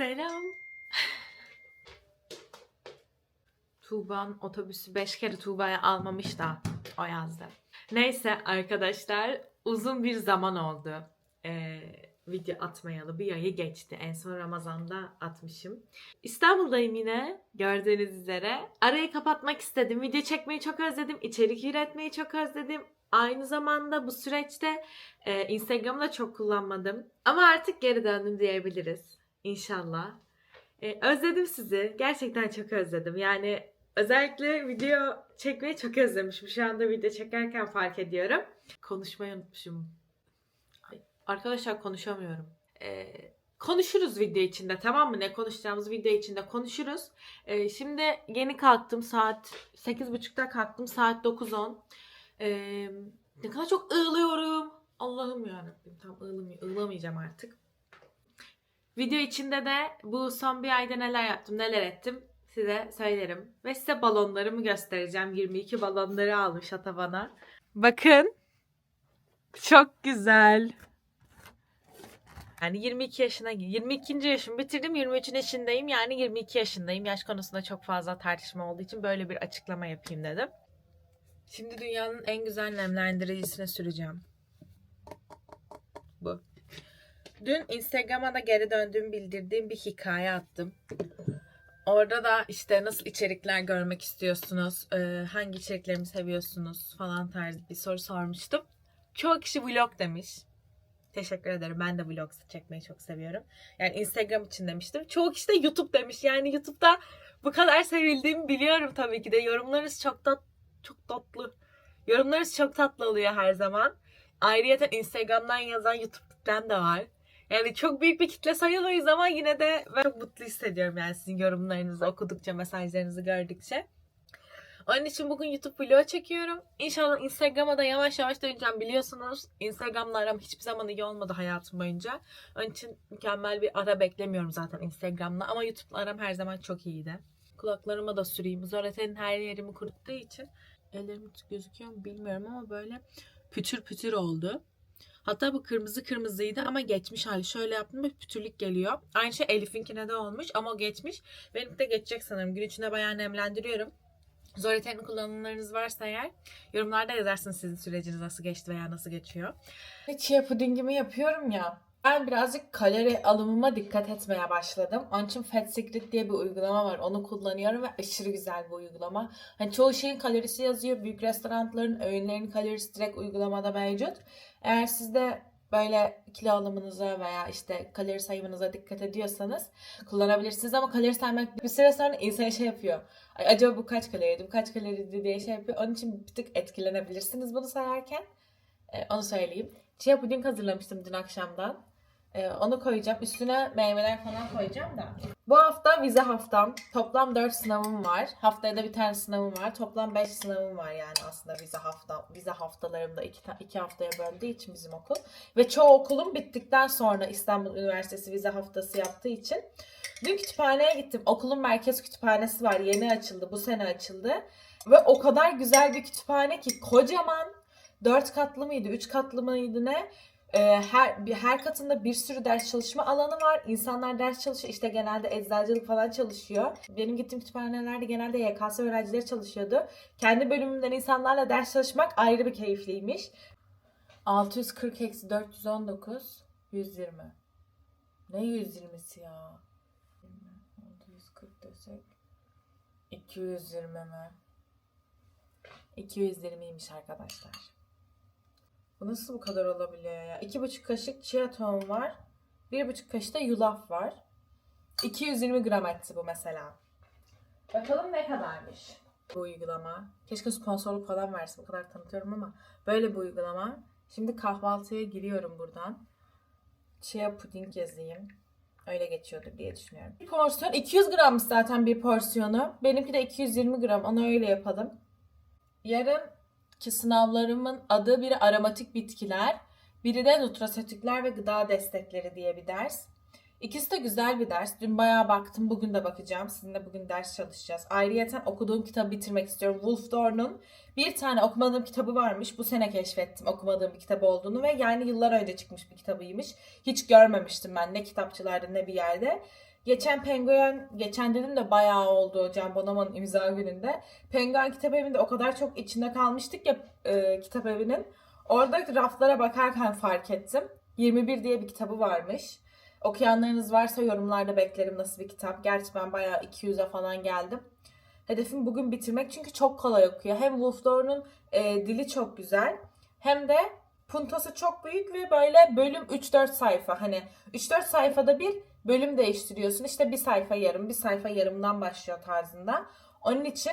Selam. Tuğba'nın otobüsü 5 kere Tuğba'ya almamış da o yazdı. Neyse arkadaşlar uzun bir zaman oldu. Ee, video atmayalı bir ayı geçti. En son Ramazan'da atmışım. İstanbul'dayım yine gördüğünüz üzere. Arayı kapatmak istedim. Video çekmeyi çok özledim. içerik üretmeyi çok özledim. Aynı zamanda bu süreçte e, Instagram'ı da çok kullanmadım. Ama artık geri döndüm diyebiliriz. İnşallah. E, özledim sizi. Gerçekten çok özledim. Yani özellikle video çekmeyi çok özlemişim. Şu anda video çekerken fark ediyorum. Konuşmayı unutmuşum. Arkadaşlar konuşamıyorum. E, konuşuruz video içinde tamam mı? Ne konuşacağımız video içinde konuşuruz. E, şimdi yeni kalktım saat 8.30'da kalktım saat 9.10. E, ne kadar çok ığlıyorum. Allah'ım yarabbim tam ığlamay- ığlamayacağım artık. Video içinde de bu son bir ayda neler yaptım, neler ettim size söylerim. Ve size balonlarımı göstereceğim. 22 balonları almış ata. Bakın. Çok güzel. Yani 22 yaşına 22. yaşımı bitirdim. 23'ün içindeyim. Yani 22 yaşındayım. Yaş konusunda çok fazla tartışma olduğu için böyle bir açıklama yapayım dedim. Şimdi dünyanın en güzel nemlendiricisini süreceğim. Bu. Dün Instagram'a da geri döndüğümü bildirdiğim bir hikaye attım. Orada da işte nasıl içerikler görmek istiyorsunuz, e, hangi içeriklerimi seviyorsunuz falan tarzı bir soru sormuştum. Çoğu kişi vlog demiş. Teşekkür ederim. Ben de vlog çekmeyi çok seviyorum. Yani Instagram için demiştim. Çoğu kişi de YouTube demiş. Yani YouTube'da bu kadar sevildiğimi biliyorum tabii ki de. Yorumlarınız çok tat çok tatlı. Yorumlarınız çok tatlı oluyor her zaman. Ayrıca Instagram'dan yazan YouTube'dan da var. Yani çok büyük bir kitle sayılmayız ama yine de ben çok mutlu hissediyorum yani sizin yorumlarınızı okudukça, mesajlarınızı gördükçe. Onun için bugün YouTube vlog çekiyorum. İnşallah Instagram'a da yavaş yavaş döneceğim. Biliyorsunuz Instagram'la aram hiçbir zaman iyi olmadı hayatım boyunca. Onun için mükemmel bir ara beklemiyorum zaten Instagram'la. Ama YouTube'la aram her zaman çok iyiydi. Kulaklarıma da süreyim. Zoretenin her yerimi kuruttuğu için ellerim gözüküyor mu bilmiyorum ama böyle pütür pütür oldu. Hatta bu kırmızı kırmızıydı ama geçmiş hali. Şöyle yaptım bir pütürlük geliyor. Aynı şey Elif'inkine de olmuş ama geçmiş. Benim de geçecek sanırım. Gün içinde bayağı nemlendiriyorum. Zoreten'in kullanımlarınız varsa eğer yorumlarda yazarsınız sizin süreciniz nasıl geçti veya nasıl geçiyor. Chia pudingimi yapıyorum ya. Ben birazcık kalori alımıma dikkat etmeye başladım. Onun için Fat Secret diye bir uygulama var. Onu kullanıyorum ve aşırı güzel bir uygulama. Hani çoğu şeyin kalorisi yazıyor. Büyük restoranların öğünlerinin kalorisi direkt uygulamada mevcut. Eğer siz de böyle kilo alımınıza veya işte kalori sayımınıza dikkat ediyorsanız kullanabilirsiniz ama kalori saymak bir süre sonra insan şey yapıyor. Ay, acaba bu kaç kaloriydi, bu kaç kaloriydi diye şey yapıyor. Onun için bir tık etkilenebilirsiniz bunu sayarken. Ee, onu söyleyeyim. Chia puding hazırlamıştım dün akşamdan. Ee, onu koyacağım. Üstüne meyveler falan koyacağım da. Bu hafta vize haftam. Toplam 4 sınavım var. Haftaya da bir tane sınavım var. Toplam 5 sınavım var yani aslında vize hafta vize haftalarımda 2 iki, iki haftaya böldüğü için bizim okul. Ve çoğu okulum bittikten sonra İstanbul Üniversitesi vize haftası yaptığı için dün kütüphaneye gittim. Okulun merkez kütüphanesi var. Yeni açıldı. Bu sene açıldı. Ve o kadar güzel bir kütüphane ki kocaman 4 katlı mıydı, 3 katlı mıydı ne? Ee, her bir her katında bir sürü ders çalışma alanı var. İnsanlar ders çalışıyor. İşte genelde eczacılık falan çalışıyor. Benim gittiğim kütüphanelerde genelde YKS öğrencileri çalışıyordu. Kendi bölümümden insanlarla ders çalışmak ayrı bir keyifliymiş. 640 eksi 419 120. Ne 120'si ya? 640 desek 220 mi? 220'ymiş arkadaşlar. Bu nasıl bu kadar olabiliyor ya? 2,5 kaşık chia tohum var. 1,5 kaşık da yulaf var. 220 gram etti bu mesela. Bakalım ne kadarmış bu uygulama. Keşke sponsorluk falan versin. Bu kadar tanıtıyorum ama böyle bir uygulama. Şimdi kahvaltıya giriyorum buradan. Chia puding yazayım. Öyle geçiyordur diye düşünüyorum. Bir porsiyon 200 grammış zaten bir porsiyonu. Benimki de 220 gram. Onu öyle yapalım. Yarın ki sınavlarımın adı biri aromatik bitkiler, biri de nutrasötikler ve gıda destekleri diye bir ders. İkisi de güzel bir ders. Dün bayağı baktım. Bugün de bakacağım. Sizinle bugün ders çalışacağız. Ayrıyeten okuduğum kitabı bitirmek istiyorum. Wolf Dorn'un bir tane okumadığım kitabı varmış. Bu sene keşfettim okumadığım bir kitap olduğunu ve yani yıllar önce çıkmış bir kitabıymış. Hiç görmemiştim ben ne kitapçılarda ne bir yerde. Geçen Penguen, geçen dedim de bayağı oldu Can Bonomo'nun imza gününde. Penguen kitap evinde o kadar çok içinde kalmıştık ya e, kitap evinin. Orada raflara bakarken fark ettim. 21 diye bir kitabı varmış. Okuyanlarınız varsa yorumlarda beklerim nasıl bir kitap. Gerçi ben bayağı 200'e falan geldim. Hedefim bugün bitirmek çünkü çok kolay okuyor. Hem Wolf Dorn'un e, dili çok güzel hem de puntosu çok büyük ve böyle bölüm 3-4 sayfa. Hani 3-4 sayfada bir bölüm değiştiriyorsun. İşte bir sayfa yarım, bir sayfa yarımdan başlıyor tarzında. Onun için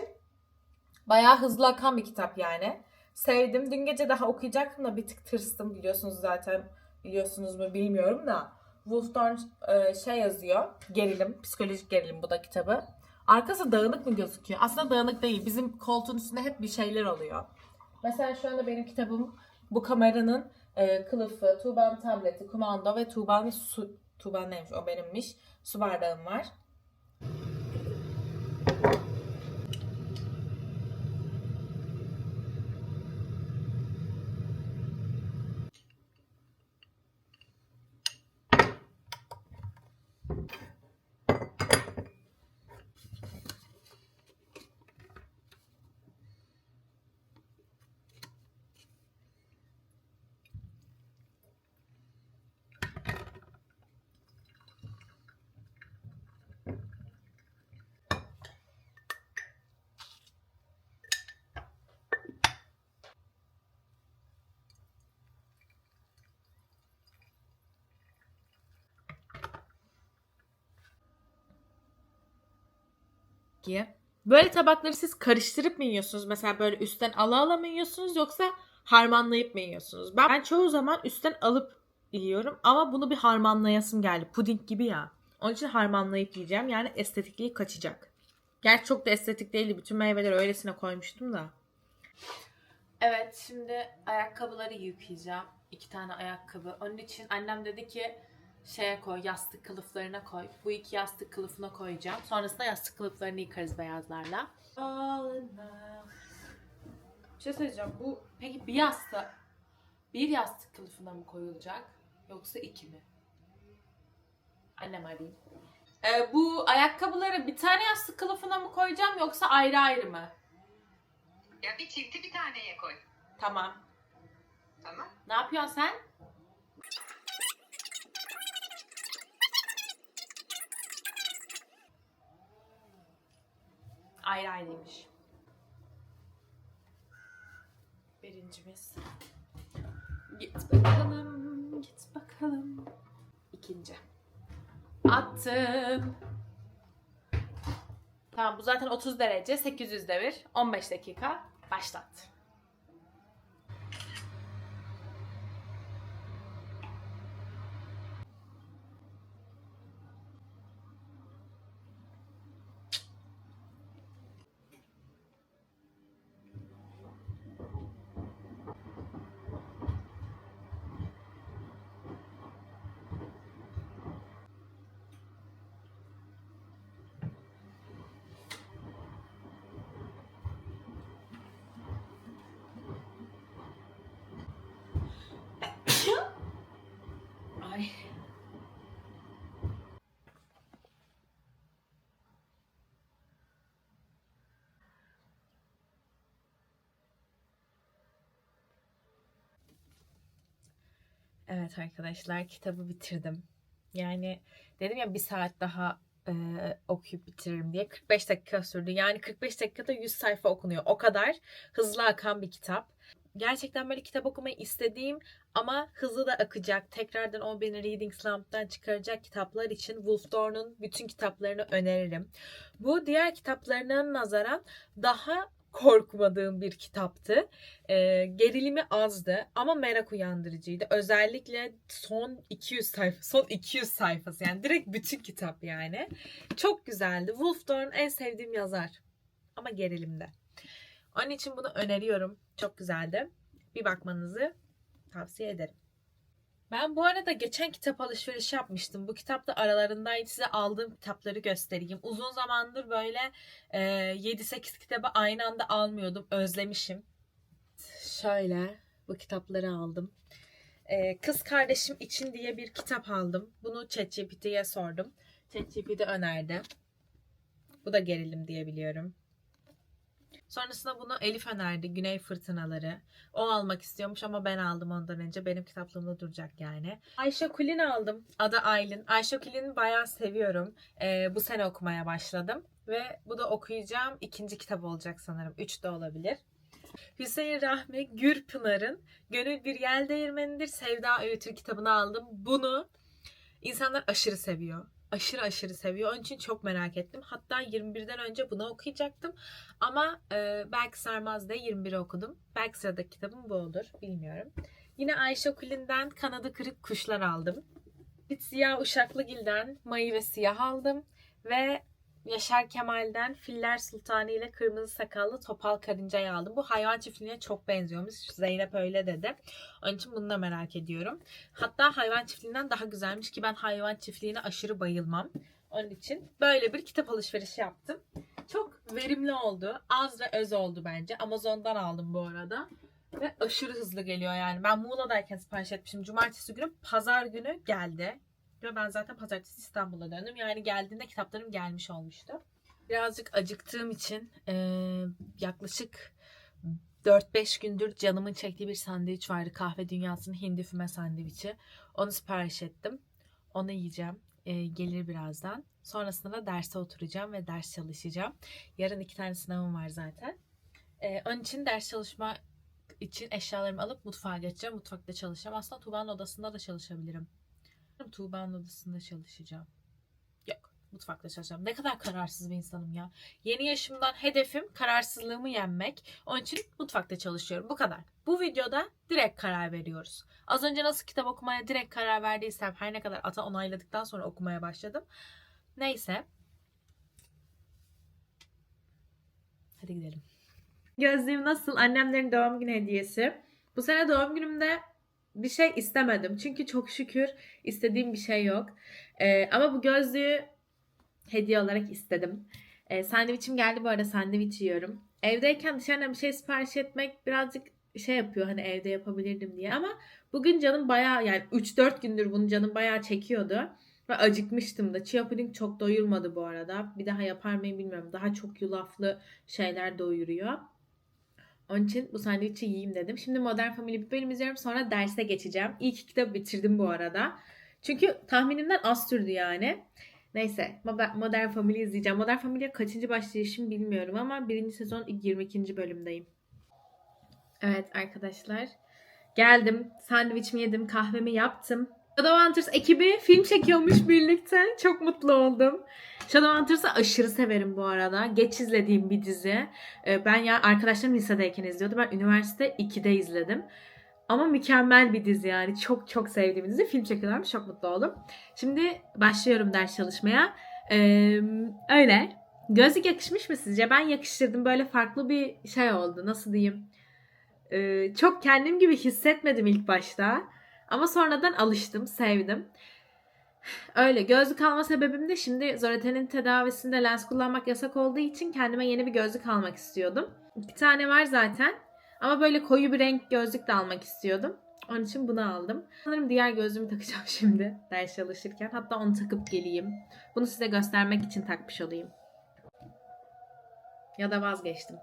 bayağı hızlı akan bir kitap yani. Sevdim. Dün gece daha okuyacaktım da bir tık tırstım biliyorsunuz zaten. Biliyorsunuz mu bilmiyorum da. Wolf Dorn e, şey yazıyor. Gerilim, psikolojik gerilim bu da kitabı. Arkası dağınık mı gözüküyor? Aslında dağınık değil. Bizim koltuğun üstünde hep bir şeyler oluyor. Mesela şu anda benim kitabım bu kameranın e, kılıfı, Tuğba'nın tableti, kumanda ve Tuğba'nın su... Tuğba neymiş o benimmiş. Su bardağım var. Ki. Böyle tabakları siz karıştırıp mı yiyorsunuz? Mesela böyle üstten ala ala mı yiyorsunuz yoksa harmanlayıp mı yiyorsunuz? Ben, ben çoğu zaman üstten alıp yiyorum ama bunu bir harmanlayasım geldi. Puding gibi ya. Onun için harmanlayıp yiyeceğim. Yani estetikliği kaçacak. Gerçi çok da estetik değildi. Bütün meyveleri öylesine koymuştum da. Evet şimdi ayakkabıları yıkayacağım. İki tane ayakkabı. Onun için annem dedi ki şeye koy, yastık kılıflarına koy. Bu iki yastık kılıfına koyacağım. Sonrasında yastık kılıflarını yıkarız beyazlarla. Bir şey söyleyeceğim. Bu peki bir yastık bir yastık kılıfına mı koyulacak yoksa iki mi? Annem arayayım. Ee, bu ayakkabıları bir tane yastık kılıfına mı koyacağım yoksa ayrı ayrı mı? Ya bir çifti bir taneye koy. Tamam. Tamam. Ne yapıyorsun sen? Ayrı ayrıymış. Birincimiz. Git bakalım, git bakalım. İkinci. Attım. Tamam bu zaten 30 derece, 800 devir, 15 dakika. Başlat. Ay. Evet arkadaşlar kitabı bitirdim. Yani dedim ya bir saat daha e, okuyup bitiririm diye 45 dakika sürdü. Yani 45 dakikada 100 sayfa okunuyor. O kadar hızlı akan bir kitap. Gerçekten böyle kitap okumayı istediğim ama hızlı da akacak. Tekrardan o beni Reading Slump'tan çıkaracak kitaplar için Wolf Dorn'un bütün kitaplarını öneririm. Bu diğer kitaplarına nazaran daha korkmadığım bir kitaptı. Ee, gerilimi azdı ama merak uyandırıcıydı. Özellikle son 200 sayfa, son 200 sayfası yani direkt bütün kitap yani. Çok güzeldi. Wolf Dorn en sevdiğim yazar. Ama gerilimde. Onun için bunu öneriyorum. Çok güzeldi. Bir bakmanızı tavsiye ederim. Ben bu arada geçen kitap alışverişi yapmıştım. Bu kitap da aralarındaydı. Size aldığım kitapları göstereyim. Uzun zamandır böyle e, 7-8 kitabı aynı anda almıyordum. Özlemişim. Şöyle bu kitapları aldım. E, Kız Kardeşim için diye bir kitap aldım. Bunu ChatGPT'ye sordum. ChatGPT önerdi. Bu da gerilim diye biliyorum. Sonrasında bunu Elif önerdi. Güney Fırtınaları. O almak istiyormuş ama ben aldım ondan önce. Benim kitaplığımda duracak yani. Ayşe Kulin aldım. Adı Aylin. Ayşe Kulin'i bayağı seviyorum. Ee, bu sene okumaya başladım. Ve bu da okuyacağım ikinci kitap olacak sanırım. Üç de olabilir. Hüseyin Rahmi Gürpınar'ın Gönül Bir Yel Değirmenidir Sevda Öğütür kitabını aldım. Bunu insanlar aşırı seviyor. Aşırı aşırı seviyor. Onun için çok merak ettim. Hatta 21'den önce bunu okuyacaktım. Ama e, belki sarmaz diye 21'i okudum. Belki sıradaki kitabım bu olur. Bilmiyorum. Yine Ayşe Kulin'den Kanadı Kırık Kuşlar aldım. Bir Siyah Uşaklıgil'den Mayı ve Siyah aldım. Ve Yaşar Kemal'den Filler Sultanı ile Kırmızı Sakallı Topal Karınca'yı aldım. Bu hayvan çiftliğine çok benziyormuş. Zeynep öyle dedi. Onun için bunu da merak ediyorum. Hatta hayvan çiftliğinden daha güzelmiş ki ben hayvan çiftliğine aşırı bayılmam. Onun için böyle bir kitap alışverişi yaptım. Çok verimli oldu. Az ve öz oldu bence. Amazon'dan aldım bu arada. Ve aşırı hızlı geliyor yani. Ben Muğla'dayken sipariş etmişim. Cumartesi günü, pazar günü geldi. Ve ben zaten pazartesi İstanbul'a döndüm. Yani geldiğinde kitaplarım gelmiş olmuştu. Birazcık acıktığım için eee, yaklaşık 4-5 gündür canımın çektiği bir sandviç vardı. Kahve Dünyası'nın hindi füme sandviçi. Onu sipariş ettim. Onu yiyeceğim. Ee, gelir birazdan. Sonrasında da derse oturacağım ve ders çalışacağım. Yarın iki tane sınavım var zaten. Ee, onun için ders çalışma için eşyalarımı alıp mutfağa geçeceğim. Mutfakta çalışacağım. Aslında Tuğba'nın odasında da çalışabilirim. Tuğba'nın odasında çalışacağım. Yok. Mutfakta çalışacağım. Ne kadar kararsız bir insanım ya. Yeni yaşımdan hedefim kararsızlığımı yenmek. Onun için mutfakta çalışıyorum. Bu kadar. Bu videoda direkt karar veriyoruz. Az önce nasıl kitap okumaya direkt karar verdiysem her ne kadar ata onayladıktan sonra okumaya başladım. Neyse. Hadi gidelim. Gözlüğüm nasıl? Annemlerin doğum günü hediyesi. Bu sene doğum günümde bir şey istemedim. Çünkü çok şükür istediğim bir şey yok. Ee, ama bu gözlüğü hediye olarak istedim. Ee, sandviçim geldi bu arada sandviç yiyorum. Evdeyken dışarıdan bir şey sipariş etmek birazcık şey yapıyor hani evde yapabilirdim diye ama bugün canım bayağı yani 3-4 gündür bunu canım bayağı çekiyordu. Ve acıkmıştım da. Chia puding çok doyurmadı bu arada. Bir daha yapar mıyım bilmiyorum. Daha çok yulaflı şeyler doyuruyor. Onun için bu sandviçi yiyeyim dedim. Şimdi Modern Family bir bölüm izliyorum. Sonra derse geçeceğim. İlk kitabı bitirdim bu arada. Çünkü tahminimden az sürdü yani. Neyse Mo- Modern Family izleyeceğim. Modern Family'ye kaçıncı başlayışım bilmiyorum ama birinci sezon 22. bölümdeyim. Evet arkadaşlar. Geldim. Sandviçimi yedim. Kahvemi yaptım. Shadowhunters ekibi film çekiyormuş birlikte. Çok mutlu oldum. Shadowhunters'ı aşırı severim bu arada. Geç izlediğim bir dizi. Ee, Ben ya arkadaşlarım lisedeyken izliyordu. Ben üniversite 2'de izledim. Ama mükemmel bir dizi yani. Çok çok sevdiğim dizi. Film çekiyorlarmış. Çok mutlu oldum. Şimdi başlıyorum ders çalışmaya. Ee, öyle. Gözlük yakışmış mı sizce? Ben yakıştırdım. Böyle farklı bir şey oldu. Nasıl diyeyim? Ee, çok kendim gibi hissetmedim ilk başta. Ama sonradan alıştım, sevdim. Öyle. Gözlük alma sebebim de şimdi Zoreten'in tedavisinde lens kullanmak yasak olduğu için kendime yeni bir gözlük almak istiyordum. Bir tane var zaten. Ama böyle koyu bir renk gözlük de almak istiyordum. Onun için bunu aldım. Sanırım diğer gözlüğümü takacağım şimdi ders çalışırken. Hatta onu takıp geleyim. Bunu size göstermek için takmış olayım. Ya da vazgeçtim.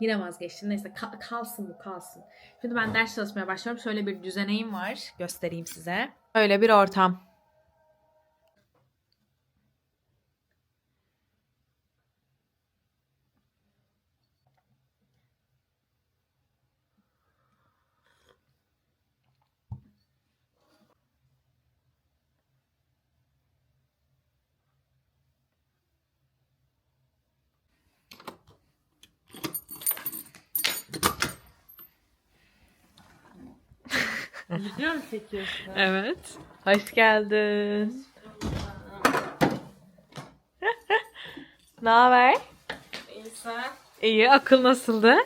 Yine vazgeçtim. Neyse kal- kalsın bu kalsın. Şimdi ben ders çalışmaya başlıyorum. Şöyle bir düzeneğim var. Göstereyim size. Öyle bir ortam. Video mu çekiyorsun? Evet. Hoş geldin. ne haber? İnsan İyi. Akıl nasıldı?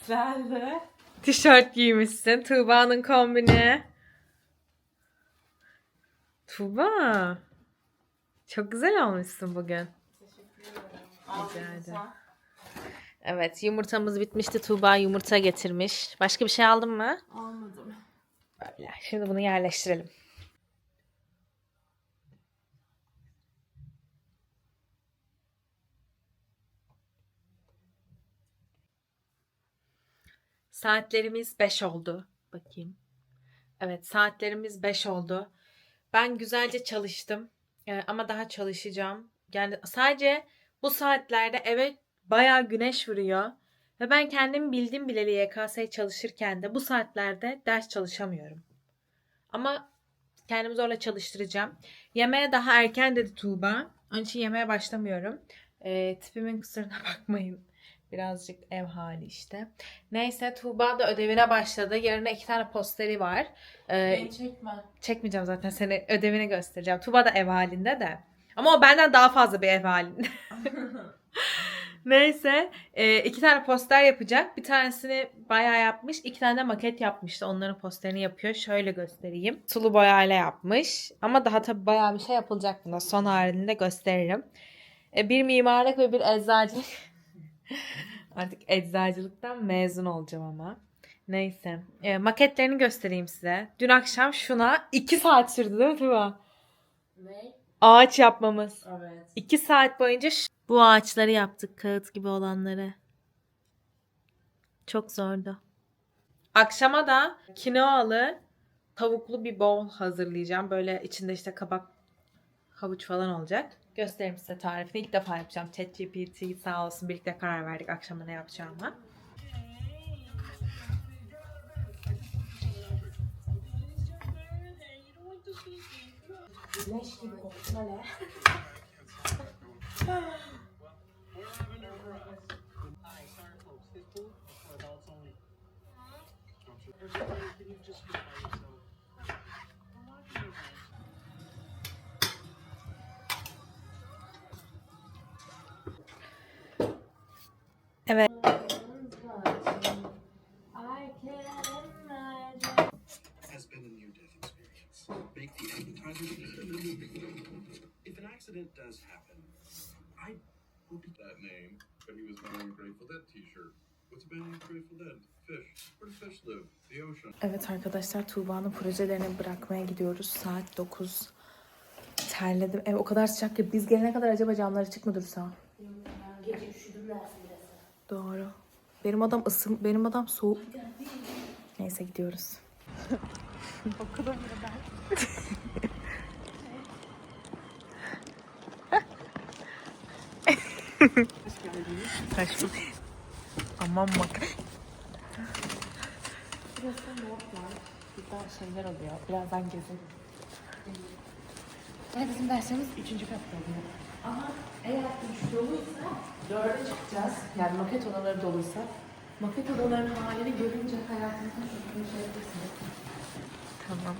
güzeldi. Tişört giymişsin. Tuğba'nın kombini. Tuğba. Çok güzel olmuşsun bugün. Aldın ederim. sen. Evet yumurtamız bitmişti. Tuğba yumurta getirmiş. Başka bir şey aldın mı? Almadım. Böyle. Şimdi bunu yerleştirelim. Saatlerimiz 5 oldu. Bakayım. Evet saatlerimiz 5 oldu. Ben güzelce çalıştım. Ee, ama daha çalışacağım. Yani sadece bu saatlerde eve bayağı güneş vuruyor. Ve ben kendim bildim bileli YKS çalışırken de bu saatlerde ders çalışamıyorum. Ama kendimi zorla çalıştıracağım. Yemeğe daha erken dedi Tuğba. Onun için yemeğe başlamıyorum. Ee, tipimin kusuruna bakmayın. Birazcık ev hali işte. Neyse Tuğba da ödevine başladı. Yarına iki tane posteri var. Ee, çekme. çekmeyeceğim zaten seni ödevini göstereceğim. Tuğba da ev halinde de. Ama o benden daha fazla bir ev halinde. Neyse e, iki tane poster yapacak. Bir tanesini bayağı yapmış. iki tane de maket yapmıştı. Onların posterini yapıyor. Şöyle göstereyim. Sulu boyayla yapmış. Ama daha tabii bayağı bir şey yapılacak bunda. Son halinde gösteririm. E, bir mimarlık ve bir eczacılık. Artık eczacılıktan mezun olacağım ama. Neyse. E, maketlerini göstereyim size. Dün akşam şuna 2 saat sürdü değil mi Tuba? ne? Ağaç yapmamız. Evet. 2 saat boyunca bu ağaçları yaptık. Kağıt gibi olanları. Çok zordu. Akşama da kinoalı tavuklu bir bowl hazırlayacağım. Böyle içinde işte kabak, havuç falan olacak. Göstereyim size tarifini. İlk defa yapacağım. ChatGPT sağ olsun birlikte karar verdik akşama ne yapacağıma. Leş gibi koksun appetizer. If an accident does happen, be that name, but he was wearing a Grateful Dead t-shirt. Evet arkadaşlar Tuğba'nın projelerini bırakmaya gidiyoruz. Saat 9. Terledim. Ev o kadar sıcak ki biz gelene kadar acaba camları açık mı dursa? Gece üşüdüm. Doğru. Benim adam ısım, benim adam soğuk. Neyse gidiyoruz. Okudum ben. Hoş bulduk. Aman bak. Burada şeyler oluyor. Birazdan gezelim. Ve bizim derslerimiz üçüncü katta oluyor. Ama eğer üç doluysa dörde çıkacağız. Yani maket odaları doluysa. Maket odalarının halini görünce hayatınızdan çok konuşabilirsiniz. Tamam.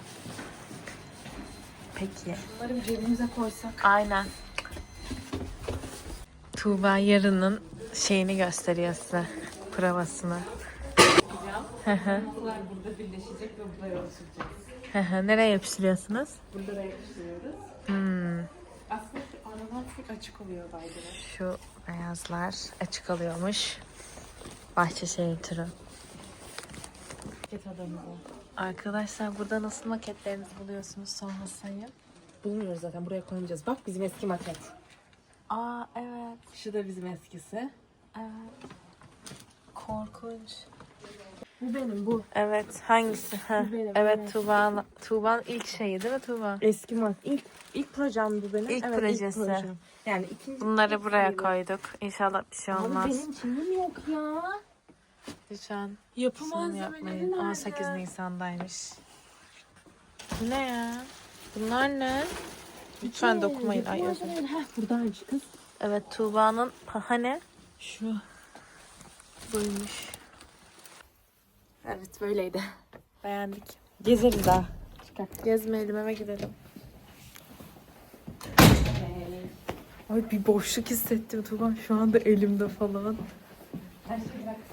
Peki. Bunları cebimize koysak. Aynen. Tuğba yarının şeyini gösteriyor size. Provasını. Hı hı. Bunlar burada birleşecek ve. Hı hı. Nereye yapıştırıyorsunuz? Burada da yapıştırıyoruz. Hmm. Aslında şu aralar çok açık oluyor baydıra. Şu beyazlar açık alıyormuş. Bahçeşehir turu. Ket adamı o. Arkadaşlar burada nasıl maketlerinizi buluyorsunuz sonra sayın. Bulmuyoruz zaten buraya koymayacağız. Bak bizim eski maket. Aa evet. Şu da bizim eskisi. Evet. Korkunç. Bu benim bu. Evet hangisi? Ha. Bu benim, Evet evet. Tuğba'nın Tuğba'nın ilk şeyi değil mi Tuğba? Eski mat. İlk ilk projem bu benim. İlk evet, projesi. Ilk projem. Yani ikinci. Bunları ilk buraya sayılır. koyduk. İnşallah bir şey Abi olmaz. benim kimim yok ya. Lütfen Yapı malzemeleri yapmayın. nerede? 18 Nisan'daymış. Bu ne ya? Bunlar ne? Lütfen dokunmayın. Ay. Heh, buradaymış kız. Evet Tuğba'nın pahane Şu. buymuş. Evet böyleydi. Beğendik. Gezeriz daha. Gezmeyelim eve gidelim. Ay bir boşluk hissettim Tuğba şu anda elimde falan.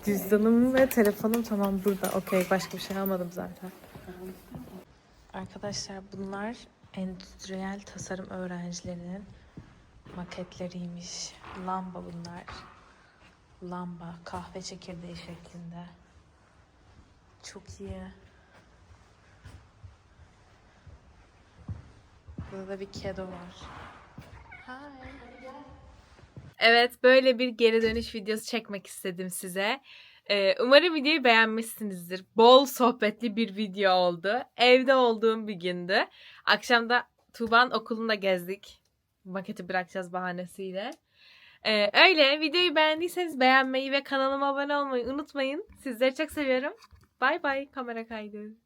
Cüzdanım ve telefonum tamam burada. Okey başka bir şey almadım zaten. Arkadaşlar bunlar Endüstriyel tasarım öğrencilerinin maketleriymiş. Lamba bunlar. Lamba kahve çekirdeği şeklinde. Çok iyi. Burada da bir kedo var. Hi. Evet böyle bir geri dönüş videosu çekmek istedim size. Ee, umarım videoyu beğenmişsinizdir. Bol sohbetli bir video oldu. Evde olduğum bir gündü. Akşam da Tuğba'nın okulunda gezdik. Maketi bırakacağız bahanesiyle. Ee, öyle videoyu beğendiyseniz beğenmeyi ve kanalıma abone olmayı unutmayın. Sizleri çok seviyorum. Bay bay kamera kaydı.